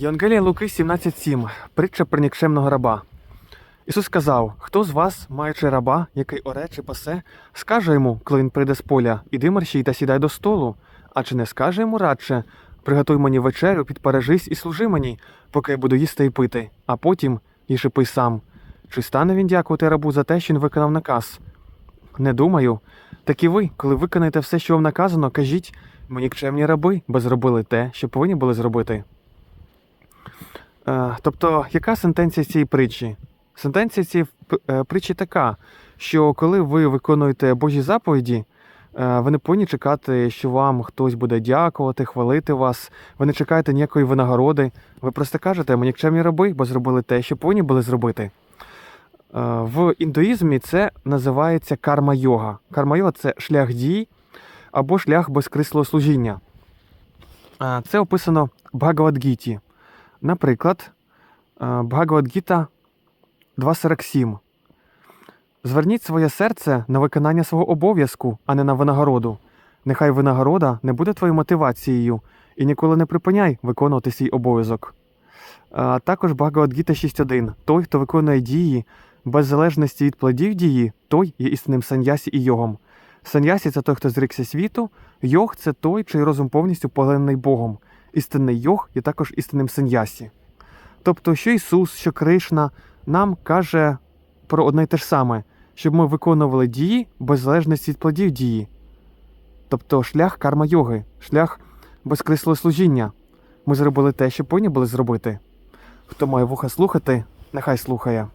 Євангелія Луки 17.7. Притча про нікчемного раба. Ісус сказав: Хто з вас, маючи раба, який оре чи пасе, скаже йому, коли він прийде з поля, іди мерщій та сідай до столу, а чи не скаже йому радше, приготуй мені вечерю, підпережись і служи мені, поки я буду їсти і пити, а потім і пий сам. Чи стане він дякувати рабу за те, що він виконав наказ? Не думаю. Так і ви, коли виконаєте все, що вам наказано, кажіть, ми нікчемні раби, бо зробили те, що повинні були зробити. Е, тобто, яка сентенція цієї притчі? Сентенція цієї е, притчі така, що коли ви виконуєте Божі заповіді, е, ви не повинні чекати, що вам хтось буде дякувати, хвалити вас. Ви не чекаєте ніякої винагороди. Ви просто кажете, ми нікчемні раби, бо зробили те, що повинні були зробити. В індуїзмі це називається карма-йога. Карма-йога це шлях дій або шлях безкрислого служіння. Це описано в Бхагавадгіті. Наприклад, е, Бхагавадгіта 2.47. Зверніть своє серце на виконання свого обов'язку, а не на винагороду. Нехай винагорода не буде твоєю мотивацією, і ніколи не припиняй виконувати свій обов'язок. А також Бхагавадгіта 6.1. Той, хто виконує дії без залежності від плодів дії, той є істинним саньясі і йогом. Саньясі це той, хто зрікся світу, йог це той, чий розум повністю поглинений Богом. Істинний йог є також істинним саньясі. Тобто, що Ісус, що Кришна нам каже про одне й те ж саме, щоб ми виконували дії без залежності від плодів дії. Тобто шлях карма-йоги, шлях безкрислого служіння. Ми зробили те, що повинні були зробити. Хто має вуха слухати, нехай слухає.